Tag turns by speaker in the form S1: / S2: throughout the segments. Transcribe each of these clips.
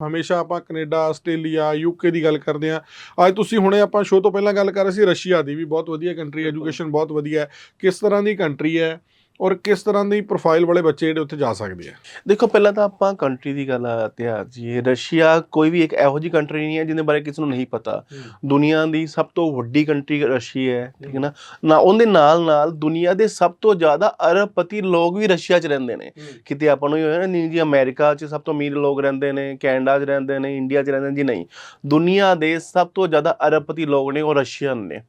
S1: ਹਮੇਸ਼ਾ ਆਪਾਂ Canada Australia UK ਦੀ ਗੱਲ ਕਰਦੇ ਆ ਅੱਜ ਤੁਸੀਂ ਹੁਣੇ ਆਪਾਂ ਸ਼ੋਅ ਤੋਂ ਪਹਿਲਾਂ ਗੱਲ ਕਰ ਰਹੇ ਸੀ ਰਸ਼ੀਆ ਦੀ ਵੀ ਬਹੁਤ ਵਧੀਆ ਕੰਟਰੀ ਐਜੂਕੇਸ਼ਨ ਬਹੁਤ ਵਧੀਆ ਹੈ। ਕਿਸ ਤਰ੍ਹਾਂ ਦੀ ਕੰਟਰੀ ਹੈ? ਔਰ ਕਿਸ ਤਰ੍ਹਾਂ ਦੀ ਪ੍ਰੋਫਾਈਲ ਵਾਲੇ ਬੱਚੇ ਜਿਹੜੇ ਉੱਥੇ ਜਾ ਸਕਦੇ ਆ?
S2: ਦੇਖੋ ਪਹਿਲਾਂ ਤਾਂ ਆਪਾਂ ਕੰਟਰੀ ਦੀ ਗੱਲ ਤੇ ਆ ਜੀ ਰਸ਼ੀਆ ਕੋਈ ਵੀ ਇੱਕ ਇਹੋ ਜਿਹੀ ਕੰਟਰੀ ਨਹੀਂ ਹੈ ਜਿਹਦੇ ਬਾਰੇ ਕਿਸੇ ਨੂੰ ਨਹੀਂ ਪਤਾ। ਦੁਨੀਆ ਦੀ ਸਭ ਤੋਂ ਵੱਡੀ ਕੰਟਰੀ ਰਸ਼ੀਆ ਹੈ ਠੀਕ ਹੈ ਨਾ? ਨਾ ਉਹਦੇ ਨਾਲ ਨਾਲ ਦੁਨੀਆ ਦੇ ਸਭ ਤੋਂ ਜ਼ਿਆਦਾ ਅਰਬਪਤੀ ਲੋਕ ਵੀ ਰਸ਼ੀਆ 'ਚ ਰਹਿੰਦੇ ਨੇ। ਕਿਤੇ ਆਪਾਂ ਨੂੰ ਇਹ ਹੋਇਆ ਨਹੀਂ ਜੀ ਅਮਰੀਕਾ 'ਚ ਸਭ ਤੋਂ ਅਮੀਰ ਲੋਕ ਰਹਿੰਦੇ ਨੇ ਕੈਨੇਡਾ 'ਚ ਰਹਿੰਦੇ ਨੇ ਇੰਡੀਆ 'ਚ ਰਹਿੰਦੇ ਨੇ ਜੀ ਨਹੀਂ। ਦੁਨੀਆ ਦੇ ਸਭ ਤੋਂ ਜ਼ਿਆਦਾ ਅਰਬਪਤੀ ਲੋਕ ਨੇ ਉਹ ਰਸ਼ੀਅਨ ਨੇ।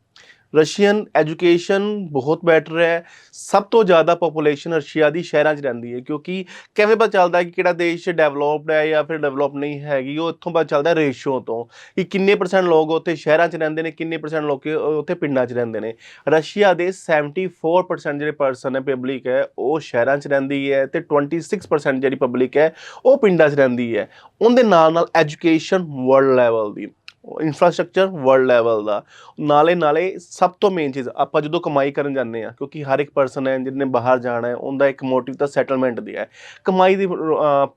S2: ਰਸ਼ੀਅਨ ਐਜੂਕੇਸ਼ਨ ਬਹੁਤ ਬੈਟਰ ਹੈ। ਸਭ ਤੋਂ ਜ਼ਿਆਦਾ ਪੋਪੂਲੇਸ਼ਨ ਰਸ਼ੀਆ ਦੀ ਸ਼ਹਿਰਾਂ 'ਚ ਰਹਿੰਦੀ ਹੈ ਕਿਉਂਕਿ ਕਿਵੇਂ ਪਤਾ ਚੱਲਦਾ ਕਿ ਕਿਹੜਾ ਦੇਸ਼ ਡਿਵੈਲਪਡ ਹੈ ਜਾਂ ਫਿਰ ਡਿਵੈਲਪ ਨਹੀਂ ਹੈਗੀ, ਉਹ ਇੱਥੋਂ ਪਤਾ ਚੱਲਦਾ ਰੇਸ਼ੋ ਤੋਂ ਕਿ ਕਿੰਨੇ ਪਰਸੈਂਟ ਲੋਕ ਉੱਥੇ ਸ਼ਹਿਰਾਂ 'ਚ ਰਹਿੰਦੇ ਨੇ, ਕਿੰਨੇ ਪਰਸੈਂਟ ਲੋਕ ਉੱਥੇ ਪਿੰਡਾਂ 'ਚ ਰਹਿੰਦੇ ਨੇ। ਰਸ਼ੀਆ ਦੇ 74% ਜਿਹੜੇ ਪਰਸਨ ਹੈ ਪਬਲਿਕ ਹੈ, ਉਹ ਸ਼ਹਿਰਾਂ 'ਚ ਰਹਿੰਦੀ ਹੈ ਤੇ 26% ਜਿਹੜੀ ਪਬਲਿਕ ਹੈ, ਉਹ ਪਿੰਡਾਂ 'ਚ ਰਹਿੰਦੀ ਹੈ। ਉਹਦੇ ਨਾਲ ਨਾਲ ਐਜੂਕੇਸ਼ਨ ਵਰਲਡ ਲੈਵਲ ਦੀ। ਇਨਫਰਾਸਟ੍ਰਕਚਰ ਵਰਲਡ ਲੈਵਲ ਦਾ। ਨਾਲੇ ਨਾਲੇ ਸਭ ਤੋਂ ਮੇਨ ਚੀਜ਼, ਆਪਾਂ ਜਦੋਂ ਕਮਾਈ ਕਰਨ ਜਾਂਦੇ ਆ ਕਿਉਂਕਿ ਹਰ ਇੱਕ ਪਰਸਨ ਹੈ, ਜਿਹਨੇ ਬਾਹਰ ਜਾਣਾ ਹੈ, ਉਹਦਾ ਇੱਕ ਮੋਟਿਵ ਤਾਂ ਸੈਟਲਮੈਂਟ ਦੀ ਹੈ। ਕਮਾਈ ਦੀ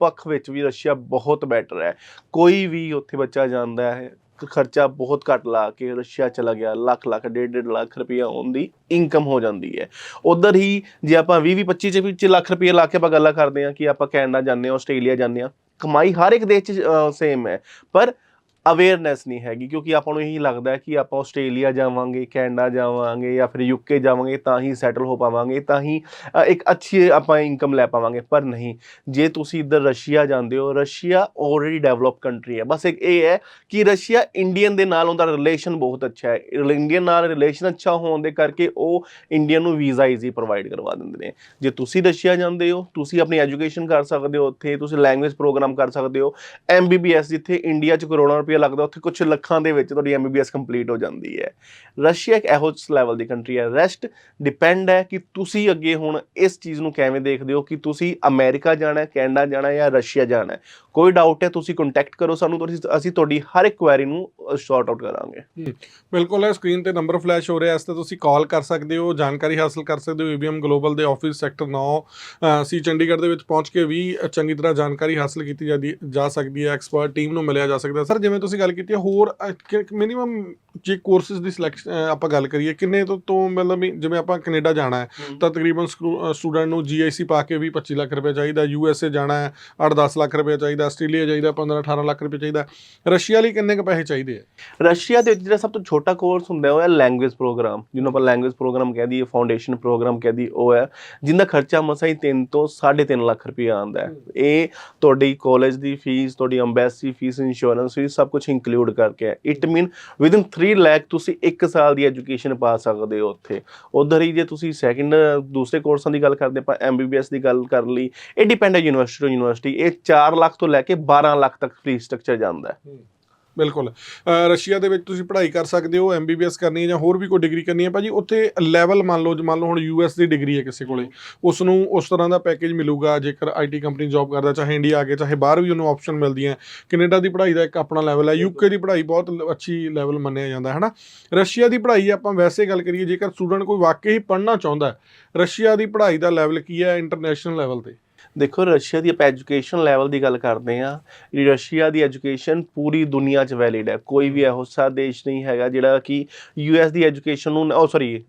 S2: ਪੱਖ ਵਿੱਚ ਵੀ ਰਸ਼ੀਆ ਬਹੁਤ ਬੈਟਰ ਹੈ। ਕੋਈ ਵੀ ਉੱਥੇ ਬੱਚਾ ਜਾਂਦਾ ਹੈ ਖਰਚਾ ਬਹੁਤ ਘੱਟ ਲਾ ਕੇ ਰਸ਼ੀਆ ਚਲਾ ਗਿਆ, ਲੱਖ ਲੱਖ, ਡੇਢ ਡੇਢ ਲੱਖ ਰੁਪਈਆ ਉਹਦੀ ਇਨਕਮ ਹੋ ਜਾਂਦੀ ਹੈ। ਉਧਰ ਹੀ ਜੇ ਆਪਾਂ 20 20 25 ਚ ਵਿੱਚ ਲੱਖ ਰੁਪਈਆ ਲਾ ਕੇ ਆਪਾਂ ਗੱਲਾਂ ਕਰਦੇ ਹਾਂ ਕਿ ਆਪਾਂ ਕੈਨੇਡਾ ਜਾਂਦੇ ਹਾਂ, ਆਸਟ੍ਰੇਲੀਆ ਜਾਂਦੇ ਹਾਂ, ਕਮਾਈ ਹਰ ਇੱਕ ਦੇਸ਼ 'ਚ ਸੇਮ ਹੈ। ਪਰ ਅਵੇਅਰਨੈਸ ਨਹੀਂ ਹੈਗੀ, ਕਿਉਂਕਿ ਆਪਾਂ ਨੂੰ ਇਹੀ ਲੱਗਦਾ ਹੈ ਕਿ ਆਪਾਂ ਆਸਟ੍ਰੇਲੀਆ ਜਾਵਾਂਗੇ, ਕੈਨੇਡਾ ਜਾਵਾਂਗੇ ਜਾਂ ਫਿਰ ਯੂਕੇ ਜਾਵਾਂਗੇ ਤਾਂ ਹੀ ਸੈਟਲ ਹੋ ਪਾਵਾਂਗੇ, ਤਾਂ ਹੀ ਇੱਕ ਅੱਛੀ ਆਪਾਂ ਇਨਕਮ ਲੈ ਪਾਵਾਂਗੇ, ਪਰ ਨਹੀਂ। ਜੇ ਤੁਸੀਂ ਇੱਧਰ ਰਸ਼ੀਆ ਜਾਂਦੇ ਹੋ, ਰਸ਼ੀਆ ਆਲਰੇਡੀ ਡਿਵੈਲਪ ਕੰਟਰੀ ਹੈ। ਬਸ ਇੱਕ ਇਹ ਹੈ ਕਿ ਰਸ਼ੀਆ ਇੰਡੀਅਨ ਦੇ ਨਾਲ ਉਹਦਾ ਰਿਲੇਸ਼ਨ ਬਹੁਤ ਅੱਛਾ ਹੈ। ਇੰਡੀਅਨ ਨਾਲ ਰਿਲੇਸ਼ਨ ਅੱਛਾ ਹੋਣ ਦੇ ਕਰਕੇ ਉਹ ਇੰਡੀਅਨ ਨੂੰ ਵੀਜ਼ਾ ਈਜ਼ੀ ਪ੍ਰੋਵਾਈਡ ਕਰਵਾ ਦਿੰਦੇ ਨੇ। ਜੇ ਤੁਸੀਂ ਰਸ਼ੀਆ ਜਾਂਦੇ ਹੋ, ਤੁਸੀਂ ਆਪਣੀ ਐਜੂਕੇਸ਼ਨ ਕਰ ਸਕਦੇ ਹੋ ਉੱਥੇ, ਤੁਸੀਂ ਲੈਂਗੁਏਜ ਪ੍ਰੋਗਰਾਮ ਕਰ ਸਕਦੇ ਹੋ। ਐਮਬੀਬੀਐਸ ਜਿੱਥੇ ਇੰਡੀਆ 'ਚ ਕਰੋੜਾਂ ਰੁਪਏ ਲੱਗਦਾ, ਉੱਥੇ ਕੁਝ ਲੱਖਾਂ ਦੇ ਵਿੱਚ ਤੁਹਾਡੀ ਐਮਬੀਬੀਐਸ ਕੰਪਲੀਟ ਹੋ ਜਾਂਦੀ ਹੈ। ਰਸ਼ੀਆ ਇੱਕ ਇਹੋ ਲੈਵਲ ਦੀ ਕੰਟਰੀ ਹੈ। ਰੈਸਟ ਡਿਪੈਂਡ ਹੈ ਕਿ ਤੁਸੀਂ ਅੱਗੇ ਹੁਣ ਇਸ ਚੀਜ਼ ਨੂੰ ਕਿਵੇਂ ਦੇਖਦੇ ਹੋ, ਕਿ ਤੁਸੀਂ ਅਮਰੀਕਾ ਜਾਣਾ ਹੈ, ਕੈਨੇਡਾ ਜਾਣਾ ਜਾਂ ਰਸ਼ੀਆ ਜਾਣਾ ਕੋਈ ਡਾਊਟ ਹੈ, ਤੁਸੀਂ ਕੰਟੈਕਟ ਕਰੋ ਸਾਨੂੰ, ਤੁਸੀਂ- ਅਸੀਂ ਤੁਹਾਡੀ ਹਰ ਇੱਕ ਕੁਐਰੀ ਨੂੰ ਸ਼ਾਰਟ ਆਊਟ ਕਰਾਂਗੇ।
S1: ਬਿਲਕੁਲ ਹੈ ਸਕਰੀਨ ਤੇ ਨੰਬਰ ਫਲੈਸ਼ ਹੋ ਰਿਹਾ, ਇਸ ਤੇ ਤੁਸੀਂ ਕਾਲ ਕਰ ਸਕਦੇ ਹੋ, ਜਾਣਕਾਰੀ ਹਾਸਲ ਕਰ ਸਕਦੇ ਹੋ ਏਬੀਐਮ ਗਲੋਬਲ ਦੇ ਆਫਿਸ ਸੈਕਟਰ 9 ਸੀ ਚੰਡੀਗੜ੍ਹ ਦੇ ਵਿੱਚ ਪਹੁੰਚ ਕੇ ਵੀ ਚੰਗੀ ਤਰ੍ਹਾਂ ਜਾਣਕਾਰੀ ਹਾਸਲ ਕੀਤੀ ਜਾ ਸਕਦੀ ਹੈ ਐਕਸਪਰਟ ਟੀਮ ਨੂੰ ਮਿਲਿਆ ਜਾ ਸਕਦਾ। ਸਰ ਜਿਵੇਂ ਤੁਸੀਂ ਗੱਲ ਕੀਤੀ ਹੈ ਹੋਰ ਮਿਨੀਮਮ ਜੇ ਕੋਰਸਸ ਦੀ ਸਿਲੈਕਸ਼ਨ ਆਪਾਂ ਗੱਲ ਕਰੀਏ ਕਿੰਨੇ ਤੋਂ ਤੋਂ ਮਤਲਬ ਜਿਵੇਂ ਆਪਾਂ ਕੈਨੇਡਾ ਜਾਣਾ ਹੈ ਤਾਂ ਤਕਰੀਬਨ ਸਟੂਡੈਂਟ ਨੂੰ ਜੀਆਈਸੀ ਪਾ ਕੇ ਵੀ 25 ਲੱਖ ਰੁਪਏ ਚਾਹੀਦਾ ਯੂਐਸਏ ਜਾਣਾ ਹੈ 8-10 ਲੱਖ ਰੁਪਏ ਚਾਹੀਦਾ ਆਸਟ੍ਰੇਲੀਆ ਚਾਹੀਦਾ 15-18 ਲੱਖ ਰੁਪਏ ਚਾਹੀਦਾ ਰਸ਼ੀਆ ਲਈ ਕਿੰਨੇ ਕੁ ਪੈਸੇ ਚਾਹੀਦੇ ਆ
S2: ਰਸ਼ੀਆ ਦੇ ਵਿੱਚ ਜਿਹੜਾ ਸਭ ਤੋਂ ਛੋਟਾ ਕੋਰਸ ਹੁੰਦਾ ਹੈ ਉਹ ਹੈ ਲੈਂਗੁਏਜ ਪ੍ਰੋਗਰਾਮ ਜਿਹਨੂੰ ਆਪਾਂ ਲੈਂਗੁਏਜ ਪ੍ਰੋਗਰਾਮ ਕਹਿ ਦਈਏ ਫਾਊਂਡੇਸ਼ਨ ਪ੍ਰੋਗਰਾਮ ਕਹਿ ਦਈਏ ਉਹ ਹੈ ਜਿੰਦਾ ਖਰਚਾ ਮਸਾਂ ਹੀ 3 ਤੋਂ 3.5 ਲੱਖ ਰੁਪਏ ਆਉਂਦਾ ਹੈ। ਇਹ ਤੁਹਾਡੀ ਕਾਲਜ ਦੀ ਫੀਸ ਤੁਹਾਡੀ ਅੰਬੈਸੀ ਫੀਸ ਇੰਸ਼ੋਰੈਂਸ ਫੀਸ ਸਭ ਕੁਝ ਇਨਕਲੂਡ ਕਰਕੇ ਹੈ ਇਟ ਮੀਨ ਵਿਦਿਨ 3 ਲੱਖ ਤੁਸੀਂ 1 ਸਾਲ ਦੀ ਐਜੂਕੇਸ਼ਨ ਪਾ ਸਕਦੇ ਹੋ ਉੱਥੇ। ਉਧਰ ਹੀ ਜੇ ਤੁਸੀਂ ਸੈਕਿੰਡ ਦੂਸਰੇ ਕੋਰਸਾਂ ਦੀ ਗੱਲ ਕਰਦੇ ਆਪਾਂ ਐਮਬੀਬੀਐਸ ਦੀ ਗੱਲ ਕਰ ਲਈ, ਇਹ ਡਿਪੈਂਡ ਹੈ ਯੂਨੀਵਰਸਿਟੀ ਤੋਂ ਯੂਨੀਵਰਸਿਟੀ ਇਹ 4 ਲੱਖ ਤੋਂ ਲੈ ਕੇ 12 ਲੱਖ ਤੱਕ ਫੀਸ ਸਟਰਕਚਰ ਜਾਂਦਾ ਹੈ।
S1: ਬਿਲਕੁਲ। ਰਸ਼ੀਆ ਦੇ ਵਿੱਚ ਤੁਸੀਂ ਪੜ੍ਹਾਈ ਕਰ ਸਕਦੇ ਹੋ ਐਮਬੀਬੀਐਸ ਕਰਨੀ ਹੈ ਜਾਂ ਹੋਰ ਵੀ ਕੋਈ ਡਿਗਰੀ ਕਰਨੀ ਹੈ, ਭਾਜੀ ਉੱਥੇ ਲੈਵਲ ਮੰਨ ਲਓ ਜੇ ਮੰਨ ਲਓ ਹੁਣ ਯੂਐਸ ਦੀ ਡਿਗਰੀ ਹੈ ਕਿਸੇ ਕੋਲੇ ਉਸ ਨੂੰ ਉਸ ਤਰ੍ਹਾਂ ਦਾ ਪੈਕੇਜ ਮਿਲੂਗਾ, ਜੇਕਰ ਆਈਟੀ ਕੰਪਨੀ ਜੌਬ ਕਰਦਾ, ਚਾਹੇ ਇੰਡੀਆ ਆ ਕੇ, ਚਾਹੇ ਬਾਹਰ ਵੀ ਉਹਨੂੰ ਆਪਸ਼ਨ ਮਿਲਦੀਆਂ ਕੈਨੇਡਾ ਦੀ ਪੜ੍ਹਾਈ ਦਾ ਇੱਕ ਆਪਣਾ ਲੈਵਲ ਹੈ ਯੂਕੇ ਦੀ ਪੜ੍ਹਾਈ ਬਹੁਤ ਅੱਛੀ ਲੈਵਲ ਮੰਨਿਆ ਜਾਂਦਾ ਹੈ ਨਾ ਰਸ਼ੀਆ ਦੀ ਪੜ੍ਹਾਈ ਆਪਾਂ ਵੈਸੇ ਗੱਲ ਕਰੀਏ, ਜੇਕਰ ਸਟੂਡੈਂਟ ਕੋਈ ਵਾਕਈ ਹੀ ਪੜ੍ਹਨਾ ਚਾਹੁੰਦਾ ਰਸ਼ੀਆ ਦੀ ਪੜ੍ਹਾਈ ਦਾ ਲੈਵਲ ਕੀ ਹੈ ਇੰਟਰਨੈਸ਼ਨਲ ਲੈਵਲ ਤੇ?
S2: ਦੇਖੋ ਰਸ਼ੀਆ ਦੀ ਆਪਾਂ ਐਜੂਕੇਸ਼ਨ ਲੈਵਲ ਦੀ ਗੱਲ ਕਰਦੇ ਹਾਂ ਰਸ਼ੀਆ ਦੀ ਐਜੂਕੇਸ਼ਨ ਪੂਰੀ ਦੁਨੀਆ 'ਚ ਵੈਲਿਡ ਹੈ। ਕੋਈ ਵੀ ਇਹੋ ਸਾ ਦੇਸ਼ ਨਹੀਂ ਹੈਗਾ ਜਿਹੜਾ ਕਿ ਯੂਐਸ ਦੀ ਐਜੂਕੇਸ਼ਨ ਨੂੰ ਉਹ ਸੌਰੀ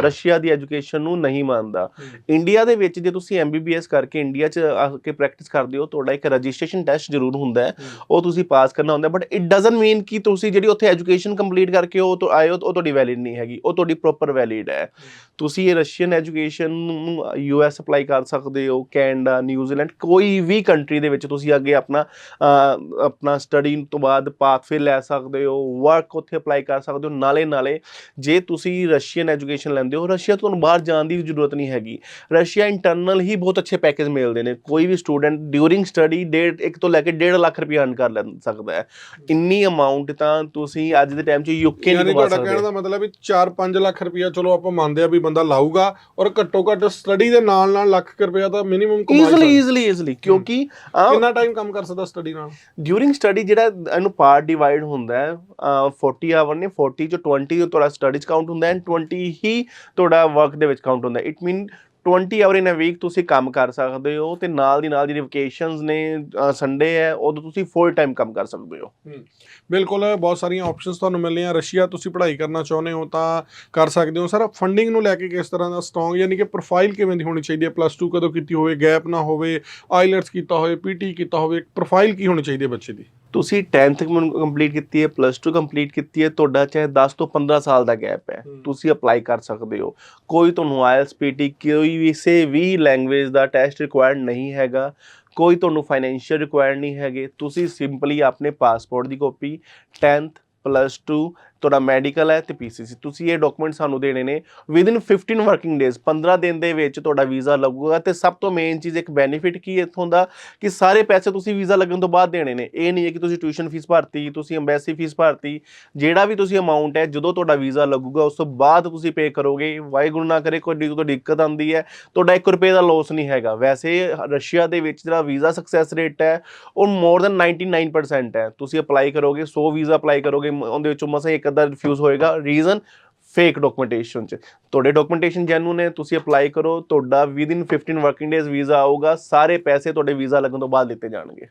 S2: ਰਸ਼ੀਆ ਦੀ ਐਜੂਕੇਸ਼ਨ ਨੂੰ ਨਹੀਂ ਮੰਨਦਾ। ਇੰਡੀਆ ਦੇ ਵਿੱਚ ਜੇ ਤੁਸੀਂ ਐਮਬੀਬੀਐਸ ਕਰਕੇ ਇੰਡੀਆ 'ਚ ਆ ਕੇ ਪ੍ਰੈਕਟਿਸ ਕਰਦੇ ਹੋ ਤੁਹਾਡਾ ਇੱਕ ਰਜਿਸਟ੍ਰੇਸ਼ਨ ਟੈਸਟ ਜ਼ਰੂਰ ਹੁੰਦਾ ਹੈ। ਉਹ ਤੁਸੀਂ ਪਾਸ ਕਰਨਾ ਹੁੰਦਾ ਬਟ ਇਟ ਡਸਨਟ ਮੀਨ ਕਿ ਤੁਸੀਂ ਜਿਹੜੀ ਉੱਥੇ ਐਜੂਕੇਸ਼ਨ ਕੰਪਲੀਟ ਕਰਕੇ ਉਹ ਤੋਂ ਆਏ ਹੋ ਉਹ ਤੁਹਾਡੀ ਵੈਲਿਡ ਨਹੀਂ ਹੈਗੀ। ਉਹ ਤੁਹਾਡੀ ਪ੍ਰੋਪਰ ਵੈਲਿਡ ਹੈ। ਤੁਸੀਂ ਇਹ ਰਸ਼ੀਅਨ ਐਜੂਕੇਸ਼ਨ ਨੂੰ ਯੂਐਸ ਅਪਲਾਈ ਕਰ ਸਕਦੇ ਹੋ ਕੈਨੇਡਾ ਨਿਊਜ਼ੀਲੈਂਡ ਕੋਈ ਵੀ ਕੰਟਰੀ ਦੇ ਵਿੱਚ ਤੁਸੀਂ ਅੱਗੇ ਆਪਣਾ ਆਪਣਾ ਸਟੱਡੀ ਤੋਂ ਬਾਅਦ ਪਾਥਵੇ ਲੈ ਸਕਦੇ ਹੋ ਵਰਕ ਉੱਥੇ ਅਪਲਾਈ ਕਰ ਸਕਦੇ ਹੋ ਨਾਲੇ ਨਾਲੇ ਜੇ ਤੁਸੀਂ ਰਸ਼ੀਅਨ ਐਜੂਕੇਸ਼ਨ ਲੈਂਦੇ ਹੋ ਰਸ਼ੀਆ ਤੁਹਾਨੂੰ ਬਾਹਰ ਜਾਣ ਦੀ ਜ਼ਰੂਰਤ ਨਹੀਂ ਹੈਗੀ। ਰਸ਼ੀਆ ਇੰਟਰਨਲ ਹੀ ਬਹੁਤ ਅੱਛੇ ਪੈਕੇਜ ਮਿਲਦੇ ਨੇ ਕੋਈ ਵੀ ਸਟੂਡੈਂਟ ਡਿਊਰਿੰਗ ਸਟੱਡੀ ਡੇਢ ਇੱਕ ਤੋਂ ਲੈ ਕੇ 1.5 ਲੱਖ ਰੁਪਏ ਅਰਨ ਕਰ ਲੈ ਸਕਦਾ ਹੈ। ਇੰਨੀ ਅਮਾਉਂਟ ਤਾਂ ਤੁਸੀਂ ਅੱਜ ਦੇ ਟਾਈਮ 'ਚ ਯੂਕੇ ਨਹੀਂ ਕਮਾ
S1: ਤੁਹਾਡਾ ਕਹਿਣ
S2: ਸਕਦੇ
S1: ਦਾ ਮਤਲਬ ਵੀ 4-5 ਲੱਖ ਰੁਪਇਆ ਚਲੋ ਆਪਾਂ ਮੰਨਦੇ ਆ ਵੀ ਬੰਦਾ ਲਾਊਗਾ ਔਰ ਘੱਟੋ ਘੱਟ ਸਟੱਡੀ ਦੇ ਨਾਲ ਨਾਲ ਲੱਖ ਰੁਪਇਆ ਤਾਂ ਮਿਨੀਮਮ ਕਮਾ
S2: ਈਜ਼ੀਲੀ। ਈਜ਼ੀਲੀ ਈਜ਼ੀਲੀ ਕਿਉਂਕਿ
S1: ਕਿੰਨਾ ਟਾਈਮ ਕੰਮ ਕਰ ਸਕਦਾ ਸਟੱਡੀ ਨਾਲ
S2: ਡਿਊਰਿੰਗ ਸਟੱਡੀ ਜਿਹੜਾ ਇਹਨੂੰ ਪਾਰਟ ਡਿਵਾਈਡ ਹੁੰਦਾ ਹੈ ਅਹ 40 ਆਵਰ ਨੇ 40 ਚੋਂ 20 ਤੁਹਾਡਾ ਸਟੱਡੀਜ਼ ਕਾਊਂਟ ਹੁੰਦਾ ਐਂਡ 20 ਹੀ ਤੁਹਾਡਾ ਵਰਕ ਦੇ ਵਿੱਚ ਕਾਊਂਟ ਹੁੰਦਾ it mean 20 hour in a week ਤੁਸੀਂ ਕੰਮ ਕਰ ਸਕਦੇ ਹੋ ਤੇ ਨਾਲ ਦੀ ਨਾਲ ਜਿਹੜੀ ਵਕੇਸ਼ਨਸ ਨੇ ਸੰਡੇ ਹੈ, ਉਦੋਂ ਤੁਸੀਂ ਫੁੱਲ ਟਾਈਮ ਕੰਮ ਕਰ ਸਕਦੇ ਹੋ।
S1: ਬਿਲਕੁਲ ਬਹੁਤ ਸਾਰੀਆਂ ਆਪਸ਼ਨਸ ਤੁਹਾਨੂੰ ਮਿਲਣੀਆਂ। ਰਸ਼ੀਆ ਤੁਸੀਂ ਪੜ੍ਹਾਈ ਕਰਨਾ ਚਾਹੁੰਦੇ ਹੋ ਤਾਂ ਕਰ ਸਕਦੇ ਹੋ। ਸਰ ਫੰਡਿੰਗ ਨੂੰ ਲੈ ਕੇ ਕਿਸ ਤਰ੍ਹਾਂ ਦਾ ਸਟਰੋਂਗ ਯਾਨੀ ਕਿ ਪ੍ਰੋਫਾਈਲ ਕਿਵੇਂ ਦੀ ਹੋਣੀ ਚਾਹੀਦੀ ਹੈ? ਪਲੱਸ 2 ਕਦੋਂ ਕੀਤੀ ਹੋਵੇ? ਗੈਪ ਨਾ ਹੋਵੇ ਆਈਲੈਟਸ ਕੀਤਾ ਹੋਵੇ ਪੀਟੀ ਕੀਤਾ ਹੋਵੇ ਪ੍ਰੋਫਾਈਲ ਕੀ ਹੋਣੀ ਚਾਹੀਦੀ ਹੈ ਬੱਚੇ ਦੀ?
S2: ਤੁਸੀਂ 10th ਕੰਪਲੀਟ ਕੀਤੀ ਹੈ ਪਲੱਸ 2 ਕੰਪਲੀਟ ਕੀਤੀ ਹੈ ਤੁਹਾਡਾ ਚਾਹੇ 10 ਤੋਂ 15 ਸਾਲ ਦਾ ਗੈਪ ਹੈ। ਤੁਸੀਂ ਅਪਲਾਈ ਕਰ ਸਕਦੇ ਹੋ ਕੋਈ ਤੁਹਾਨੂੰ ਆਇਲਸ ਪੀਟੀ ਕੋਈ ਵੀ ਕਿਸੇ ਵੀ ਲੈਂਗੁਏਜ ਦਾ ਟੈਸਟ ਰਿਕੁਆਇਰਡ ਨਹੀਂ ਹੈਗਾ ਕੋਈ ਤੁਹਾਨੂੰ ਫਾਈਨੈਂਸ਼ੀਅਲ ਰਿਕੁਆਇਰਡ ਨਹੀਂ ਹੈਗੇ ਤੁਸੀਂ ਸਿੰਪਲੀ ਆਪਣੇ ਪਾਸਪੋਰਟ ਦੀ ਕਾਪੀ 10th ਪਲੱਸ 2 ਤੁਹਾਡਾ ਮੈਡੀਕਲ ਹੈ ਤੇ ਪੀਸੀਸੀ ਤੁਸੀਂ ਇਹ ਡਾਕੂਮੈਂਟ ਸਾਨੂੰ ਦੇਣੇ ਨੇ ਵਿਦਿਨ 15 ਵਰਕਿੰਗ ਡੇਜ਼ 15 ਦਿਨ ਦੇ ਵਿੱਚ ਤੁਹਾਡਾ ਵੀਜ਼ਾ ਲੱਗੂਗਾ ਤੇ ਸਭ ਤੋਂ ਮੇਨ ਚੀਜ਼ ਇੱਕ ਬੈਨੀਫਿਟ ਕੀ ਇੱਥੋਂ ਦਾ? ਕਿ ਸਾਰੇ ਪੈਸੇ ਤੁਸੀਂ ਵੀਜ਼ਾ ਲੱਗਣ ਤੋਂ ਬਾਅਦ ਦੇਣੇ ਨੇ। ਇਹ ਨਹੀਂ ਹੈ ਕਿ ਤੁਸੀਂ ਟਿਊਸ਼ਨ ਫੀਸ ਭਰਤੀ, ਤੁਸੀਂ ਐਮਬੈਸੀ ਫੀਸ ਭਰਤੀ। ਜਿਹੜਾ ਵੀ ਤੁਸੀਂ ਅਮਾਉਂਟ ਹੈ, ਜਦੋਂ ਤੁਹਾਡਾ ਵੀਜ਼ਾ ਲੱਗੂਗਾ, ਉਸ ਤੋਂ ਬਾਅਦ ਤੁਸੀਂ ਪੇ ਕਰੋਗੇ। ਵਾਹਿਗੁਰੂ ਨਾ ਕਰੇ ਕੋਈ ਕੋਈ ਦਿੱਕਤ ਆਉਂਦੀ ਹੈ, ਤੁਹਾਡਾ 1 ਰੁਪਏ ਦਾ ਲਾਸ ਨਹੀਂ ਹੈਗਾ। ਵੈਸੇ ਰਸ਼ੀਆ ਦੇ ਵਿੱਚ ਜਿਹੜਾ ਵੀਜ਼ਾ ਸਕਸੈਸ ਰੇਟ ਹੈ, ਉਹ ਮੋਰ ਦੈਨ 99% ਹੈ। ਤੁਸੀਂ ਅਪਲਾਈ ਕਰੋਗੇ 100 ਵੀਜ਼ਾ ਅਪਲਾਈ ਕਰੋਗੇ ਉਹਦੇ ਵਿੱਚੋਂ ਮਸਾਂ ਇੱਕ ਅੱਧਾ ਰਿਫਿਊਜ਼ ਹੋਏਗਾ ਰੀਜ਼ਨ ਫੇਕ ਡਾਕੂਮੈਂਟੇਸ਼ਨ ਚ। ਤੁਹਾਡੇ ਡਾਕੂਮੈਂਟੇਸ਼ਨ ਜੈਨੂਨ ਹੈ ਤੁਸੀਂ ਅਪਲਾਈ ਕਰੋ, ਤੁਹਾਡਾ ਵਿਦਿਨ 15 ਵਰਕਿੰਗ ਡੇਜ਼ ਵੀਜ਼ਾ ਆਊਗਾ, ਸਾਰੇ ਪੈਸੇ ਤੁਹਾਡੇ ਵੀਜ਼ਾ ਲੱਗਣ ਤੋਂ ਬਾਅਦ ਦਿੱਤੇ ਜਾਣਗੇ।